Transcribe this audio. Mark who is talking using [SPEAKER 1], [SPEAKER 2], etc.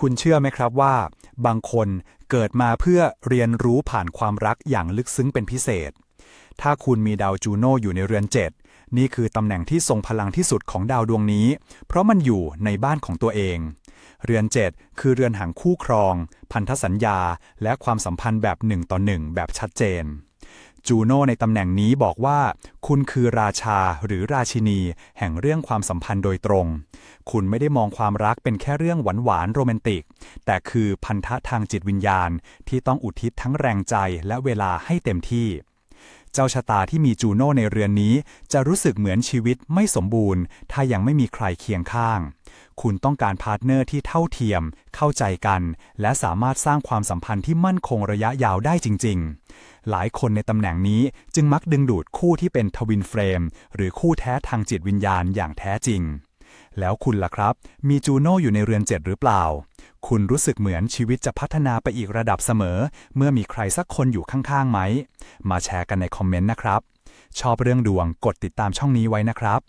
[SPEAKER 1] คุณเชื่อไหมครับว่า บางคนเกิดมาเพื่อเรียนรู้ผ่านความรักอย่างลึกซึ้งเป็นพิเศษ ถ้าคุณมีดาวจูโน่อยู่ในเรือนเจ็ดนี่คือตำแหน่งที่ทรงพลังที่สุดของดาวดวงนี้ เพราะมันอยู่ในบ้านของตัวเอง เรือนเจ็ดคือเรือนหางคู่ครอง พันธสัญญา และความสัมพันธ์แบบหนึ่งต่อหนึ่งแบบชัดเจน จูโน่ในตำแหน่งนี้บอกว่า คุณคือราชาหรือราชินี แห่งเรื่องความสัมพันธ์โดยตรง คุณไม่ได้มองความรักเป็นแค่เรื่องหวานหวานโรแมนติก แต่คือพันธะทางจิตวิญญาณ ที่ต้องอุทิศทั้งแรงใจและเวลาให้เต็มที่ เจ้าชะตาที่มีจูโน่ในเรือนนี้ จะรู้สึกเหมือนชีวิตไม่สมบูรณ์ ถ้ายังไม่มีใครเคียงข้าง คุณต้องการพาร์ทเนอร์ที่เท่าเทียม เข้าใจกัน และสามารถสร้างความสัมพันธ์ที่มั่นคงระยะยาวได้จริง ๆ หลายคนในตำแหน่งนี้จึงมักดึงดูดคู่ที่เป็นทวินเฟรม หรือคู่แท้ทางจิตวิญญาณอย่างแท้จริง แล้วคุณล่ะครับ มีจูโน่อยู่ในเรือนเจ็ดหรือเปล่า คุณรู้สึกเหมือนชีวิตจะพัฒนาไปอีกระดับเสมอ เมื่อมีใครสักคนอยู่ข้างๆไหม มาแชร์กันในคอมเมนต์นะครับ ชอบเรื่องดวงกดติดตามช่องนี้ไว้นะครับ